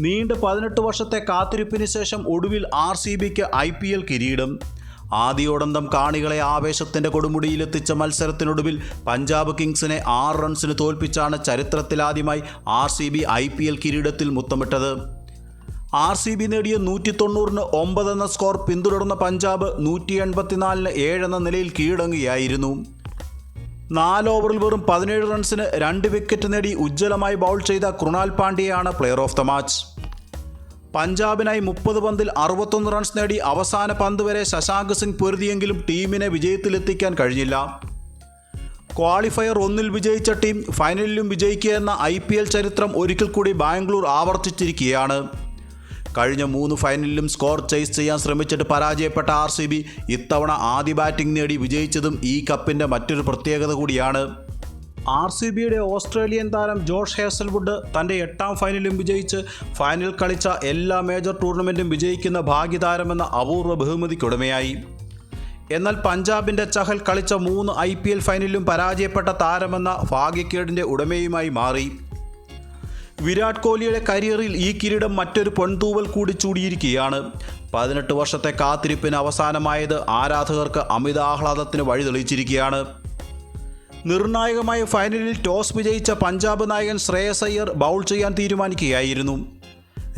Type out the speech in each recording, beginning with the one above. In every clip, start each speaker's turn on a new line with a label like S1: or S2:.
S1: നീണ്ട പതിനെട്ട് വർഷത്തെ കാത്തിരിപ്പിന് ശേഷം ഒടുവിൽ ആർ സി ബിക്ക് ഐ പി എൽ കിരീടം. ആദ്യോടന്തം കാണികളെ ആവേശത്തിന്റെ കൊടുമുടിയിലെത്തിച്ച മത്സരത്തിനൊടുവിൽ പഞ്ചാബ് കിങ്സിനെ ആറ് റൺസിന് തോൽപ്പിച്ചാണ് ചരിത്രത്തിലാദ്യമായി R C B I P L കിരീടത്തിൽ മുത്തമിട്ടത്. ആർ സി ബി നേടിയ നൂറ്റി തൊണ്ണൂറിന് ഒമ്പതെന്ന സ്കോർ പിന്തുടർന്ന പഞ്ചാബ് നൂറ്റി എൺപത്തിനാലിന് ഏഴെന്ന നിലയിൽ കീഴടങ്ങുകയായിരുന്നു. നാല് ഓവറിൽ വെറും പതിനേഴ് റൺസിന് രണ്ട് വിക്കറ്റ് നേടി ഉജ്ജ്വലമായി ബൗൾ ചെയ്ത കൃണാൽ പാണ്ഡ്യയാണ് പ്ലെയർ ഓഫ് ദ മാച്ച്. പഞ്ചാബിനായി മുപ്പത് പന്തിൽ അറുപത്തൊന്ന് റൺസ് നേടി അവസാന പന്ത് വരെ ശശാങ്ക് സിംഗ് പൊരുതിയെങ്കിലും ടീമിനെ വിജയത്തിലെത്തിക്കാൻ കഴിഞ്ഞില്ല. ക്വാളിഫയർ ഒന്നിൽ വിജയിച്ച ടീം ഫൈനലിലും വിജയിക്കുക എന്ന ഐ ചരിത്രം ഒരിക്കൽ കൂടി ബാംഗ്ലൂർ ആവർത്തിച്ചിരിക്കുകയാണ്. കഴിഞ്ഞ മൂന്ന് ഫൈനലിലും സ്കോർ ചേസ് ചെയ്യാൻ ശ്രമിച്ചിട്ട് പരാജയപ്പെട്ട ആർ സി ബി ഇത്തവണ ആദ്യ ബാറ്റിംഗ് നേടി വിജയിച്ചതും ഈ കപ്പിന്റെ മറ്റൊരു പ്രത്യേകത കൂടിയാണ്. ആർ സി ബിയുടെ ഓസ്ട്രേലിയൻ താരം ജോഷ് ഹേസൽവുഡ് തന്റെ എട്ടാം ഫൈനലും വിജയിച്ച് ഫൈനൽ കളിച്ച എല്ലാ മേജർ ടൂർണമെന്റും വിജയിക്കുന്ന ഭാഗ്യതാരമെന്ന അപൂർവ ബഹുമതിക്കുടമയായി. എന്നാൽ പഞ്ചാബിന്റെ ചഹൽ കളിച്ച മൂന്ന് ഐ പി എൽ ഫൈനലിലും പരാജയപ്പെട്ട താരമെന്ന ഭാഗ്യക്കേടിന്റെ ഉടമയുമായി മാറി. വിരാട് കോഹ്ലിയുടെ കരിയറിൽ ഈ കിരീടം മറ്റൊരു പെൺതൂവൽ കൂടി ചൂടിയിരിക്കുകയാണ്. പതിനെട്ട് വർഷത്തെ കാത്തിരിപ്പിന് അവസാനമായത് ആരാധകർക്ക് അമിത ആഹ്ലാദത്തിന് വഴി തെളിയിച്ചിരിക്കുകയാണ്. നിർണായകമായ ഫൈനലിൽ ടോസ് വിജയിച്ച പഞ്ചാബ് നായകൻ ശ്രേയസ് അയ്യർ ബൗൾ ചെയ്യാൻ തീരുമാനിക്കുകയായിരുന്നു.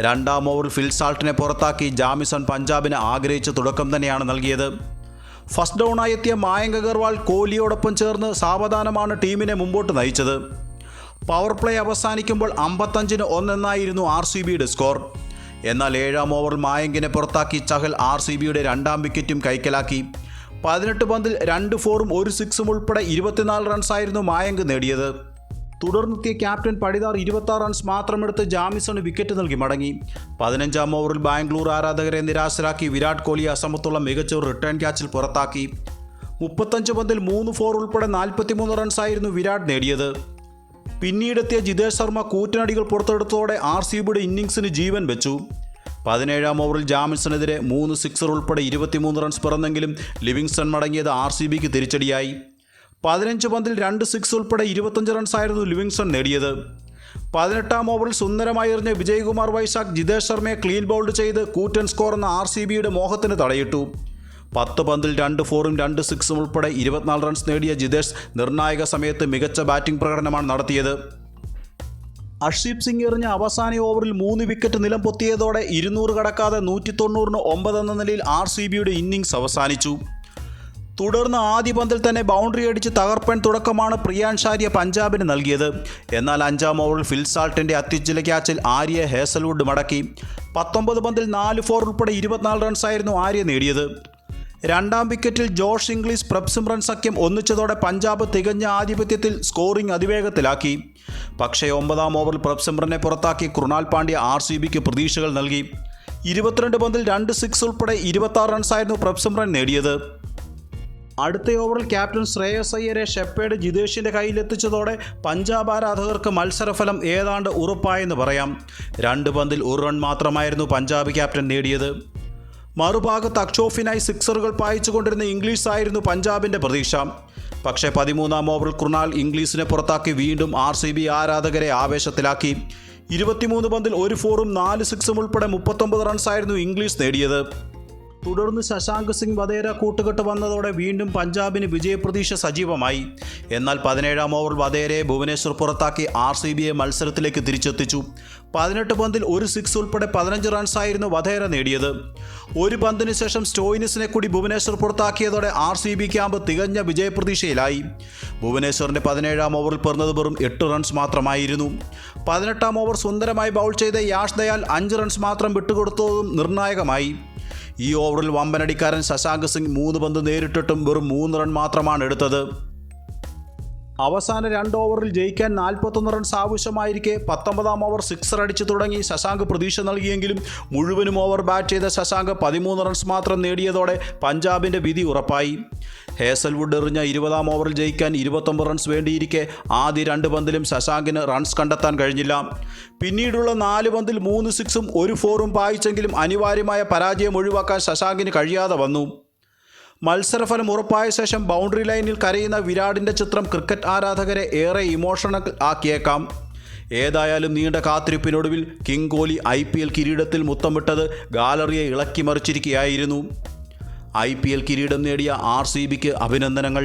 S1: രണ്ടാം ഓവറിൽ ഫിൽസാൾട്ടിനെ പുറത്താക്കി ജാമിസൺ പഞ്ചാബിന് ആഗ്രഹിച്ച തുടക്കം തന്നെയാണ് നൽകിയത്. ഫസ്റ്റ് ഡൗണായി എത്തിയ മായങ്ക് അഗർവാൾ കോഹ്ലിയോടൊപ്പം ചേർന്ന് സാവധാനമാണ് ടീമിനെ മുമ്പോട്ട് നയിച്ചത്. പവർ പ്ലേ അവസാനിക്കുമ്പോൾ അമ്പത്തഞ്ചിന് ഒന്നെന്നായിരുന്നു ആർ സി ബിയുടെ സ്കോർ. എന്നാൽ ഏഴാം ഓവറിൽ മായങ്കിനെ പുറത്താക്കി ചഹൽ ആർ സി ബിയുടെ രണ്ടാം വിക്കറ്റും കൈക്കലാക്കി. പതിനെട്ട് പന്തിൽ രണ്ട് ഫോറും ഒരു സിക്സും ഉൾപ്പെടെ ഇരുപത്തിനാല് റൺസായിരുന്നു മായങ്ക് നേടിയത്. തുടർന്നെത്തിയ ക്യാപ്റ്റൻ പടിതാർ ഇരുപത്തി റൺസ് മാത്രമെടുത്ത് ജാമിസണ് വിക്കറ്റ് നൽകി മടങ്ങി. പതിനഞ്ചാം ഓവറിൽ ബാംഗ്ലൂർ ആരാധകരെ നിരാശരാക്കി വിരാട് കോഹ്ലി അസമത്തുള്ള മികച്ച റിട്ടേൺ ക്യാച്ചിൽ പുറത്താക്കി. മുപ്പത്തഞ്ച് പന്തിൽ മൂന്ന് ഫോർ ഉൾപ്പെടെ നാൽപ്പത്തിമൂന്ന് റൺസായിരുന്നു വിരാട് നേടിയത്. പിന്നീടെത്തിയ ജിതേഷ് ശർമ്മ കൂറ്റനടികൾ പുറത്തെടുത്തതോടെ ആർ സി ബിയുടെ ഇന്നിംഗ്സിന് ജീവൻ വെച്ചു. പതിനേഴാം ഓവറിൽ ജാമിൻസണെതിരെ മൂന്ന് സിക്സർ ഉൾപ്പെടെ ഇരുപത്തിമൂന്ന് റൺസ് പിറന്നെങ്കിലും ലിവിങ്സ്റ്റൺ മടങ്ങിയത് ആർ സി ബിക്ക് തിരിച്ചടിയായി. പതിനഞ്ച് പന്തിൽ രണ്ട് സിക്സ് ഉൾപ്പെടെ ഇരുപത്തഞ്ച് റൺസായിരുന്നു ലിവിങ്സ്റ്റൺ നേടിയത്. പതിനെട്ടാം ഓവറിൽ സുന്ദരമായി എറിഞ്ഞ വിജയ്കുമാർ വൈശാഖ് ജിതേഷ് ശർമ്മയെ ക്ലീൻ ബൗൾഡ് ചെയ്ത് കൂറ്റൻ സ്കോർ എന്ന ആർ സി ബിയുടെ മോഹത്തിന് തടയിട്ടു. പത്ത് പന്തിൽ രണ്ട് ഫോറും രണ്ട് സിക്സും ഉൾപ്പെടെ ഇരുപത്തിനാല് റൺസ് നേടിയ ജിതേഷ് നിർണായക സമയത്ത് മികച്ച ബാറ്റിംഗ് പ്രകടനമാണ് നടത്തിയത്. അർഷീപ് സിംഗ് എറിഞ്ഞ അവസാന ഓവറിൽ മൂന്ന് വിക്കറ്റ് നിലം പൊത്തിയതോടെ ഇരുന്നൂറ് കടക്കാതെ നൂറ്റി തൊണ്ണൂറിന് ഒമ്പത് എന്ന നിലയിൽ ആർ സി ബിയുടെ ഇന്നിംഗ്സ് അവസാനിച്ചു. തുടർന്ന് ആദ്യ പന്തിൽ തന്നെ ബൗണ്ടറി അടിച്ച് തകർപ്പൻ തുടക്കമാണ് പ്രിയാൻ ഷാരിയ പഞ്ചാബിന് നൽകിയത്. എന്നാൽ അഞ്ചാം ഓവറിൽ ഫിൽസാൾട്ടിന്റെ അത്യുജ്ജല ക്യാച്ചിൽ ആര്യ ഹേസൽവുഡ് മടക്കി. പത്തൊമ്പത് പന്തിൽ നാല് ഫോർ ഉൾപ്പെടെ ഇരുപത്തിനാല് റൺസായിരുന്നു ആര്യ നേടിയത്. രണ്ടാം വിക്കറ്റിൽ ജോഷ് ഇംഗ്ലീഷ് പ്രപ്സിമ്രൻ സഖ്യം ഒന്നിച്ചതോടെ പഞ്ചാബ് തികഞ്ഞ ആധിപത്യത്തിൽ സ്കോറിംഗ് അതിവേഗത്തിലാക്കി. പക്ഷേ ഒമ്പതാം ഓവറിൽ പ്രബ്സിംറനെ പുറത്താക്കി കൃണാൽ പാണ്ഡ്യ ആർ സി ബിക്ക് പ്രതീക്ഷകൾ നൽകി. ഇരുപത്തിരണ്ട് പന്തിൽ രണ്ട് സിക്സ് ഉൾപ്പെടെ ഇരുപത്തി റൺസായിരുന്നു പ്രബ്സിംറൻ നേടിയത്. അടുത്ത ഓവറിൽ ക്യാപ്റ്റൻ ശ്രേയസ് അയ്യരെ ഷെപ്പേഡ് ജിതേഷിന്റെ കയ്യിലെത്തിച്ചതോടെ പഞ്ചാബ് ആരാധകർക്ക് മത്സരഫലം ഏതാണ്ട് ഉറപ്പായെന്ന് പറയാം. രണ്ട് പന്തിൽ ഒരു റൺ മാത്രമായിരുന്നു പഞ്ചാബ് ക്യാപ്റ്റൻ നേടിയത്. മറുഭാഗത്ത് അക്ഷോഫിനായി സിക്സറുകൾ പായിച്ചുകൊണ്ടിരുന്ന ഇംഗ്ലീഷ് ആയിരുന്നു പഞ്ചാബിന്റെ പ്രതീക്ഷ. പക്ഷേ പതിമൂന്നാം ഓവറിൽ കൃണാൽ ഇംഗ്ലീഷിനെ പുറത്താക്കി വീണ്ടും ആർ സി ബി ആരാധകരെ ആവേശത്തിലാക്കി. ഇരുപത്തിമൂന്ന് പന്തിൽ ഒരു ഫോറും നാല് സിക്സും ഉൾപ്പെടെ മുപ്പത്തൊമ്പത് റൺസായിരുന്നു ഇംഗ്ലീഷ് നേടിയത്. തുടർന്ന് ശശാങ്ക് സിംഗ് വധേര കൂട്ടുകെട്ട് വന്നതോടെ വീണ്ടും പഞ്ചാബിന് വിജയപ്രതീക്ഷ സജീവമായി. എന്നാൽ പതിനേഴാം ഓവർ വധേരയെ ഭുവനേശ്വർ പുറത്താക്കി ആർ സി ബിയെ മത്സരത്തിലേക്ക് തിരിച്ചെത്തിച്ചു. പതിനെട്ട് പന്തിൽ ഒരു സിക്സ് ഉൾപ്പെടെ പതിനഞ്ച് റൺസായിരുന്നു വധേര നേടിയത്. ഒരു പന്തിനു ശേഷം സ്റ്റോയിനിസിനെ കൂടി ഭുവനേശ്വർ പുറത്താക്കിയതോടെ ആർ സി ബി ക്യാമ്പ് തികഞ്ഞ വിജയപ്രതീക്ഷയിലായി. ഭുവനേശ്വറിന്റെ പതിനേഴാം ഓവറിൽ പിറന്നത് വെറും എട്ട് റൺസ് മാത്രമായിരുന്നു. പതിനെട്ടാം ഓവർ സുന്ദരമായി ബൗൾ ചെയ്ത യാഷ് ദയാൽ അഞ്ച് റൺസ് മാത്രം വിട്ടുകൊടുത്തതും നിർണായകമായി. ഈ ഓവറിൽ വമ്പനടിക്കാരൻ ശശാങ്ക് സിംഗ് മൂന്ന് പന്ത് നേരിട്ടിട്ടും വെറും മൂന്ന് റൺ മാത്രമാണ് എടുത്തത്. അവസാന രണ്ട് ഓവറിൽ ജയിക്കാൻ നാൽപ്പത്തൊന്ന് റൺസ് ആവശ്യമായിരിക്കെ പത്തൊമ്പതാം ഓവർ സിക്സർ അടിച്ചു തുടങ്ങി ശശാങ്ക് പ്രതീക്ഷ നൽകിയെങ്കിലും മുഴുവനും ഓവർ ബാറ്റ് ചെയ്ത ശശാങ്ക് പതിമൂന്ന് റൺസ് മാത്രം നേടിയതോടെ പഞ്ചാബിന്റെ വിധി ഉറപ്പായി. ഹേസൽവുഡ് എറിഞ്ഞ ഇരുപതാം ഓവറിൽ ജയിക്കാൻ ഇരുപത്തൊമ്പത് റൺസ് വേണ്ടിയിരിക്കെ ആദ്യ രണ്ട് പന്തിലും ശശാങ്കിന് റൺസ് കണ്ടെത്താൻ കഴിഞ്ഞില്ല. പിന്നീടുള്ള നാല് പന്തിൽ മൂന്ന് സിക്സും ഒരു ഫോറും പായിച്ചെങ്കിലും അനിവാര്യമായ പരാജയം ഒഴിവാക്കാൻ ശശാങ്കിന് കഴിയാതെ വന്നു. മത്സരഫലം ഉറപ്പായ ശേഷം ബൗണ്ടറി ലൈനിൽ കരയുന്ന വിരാടിന്റെ ചിത്രം ക്രിക്കറ്റ് ആരാധകരെ ഏറെ ഇമോഷണൽ ആക്കിയേക്കാം. ഏതായാലും നീണ്ട കാത്തിരിപ്പിനൊടുവിൽ king Kohli I P L കിരീടത്തിൽ മുത്തമിട്ടത് ഗാലറിയെ ഇളക്കി മറിച്ചിരിക്കുകയായിരുന്നു ഐ പി എൽ കിരീടം നേടിയ ആർ സി ബിക്ക് അഭിനന്ദനങ്ങൾ.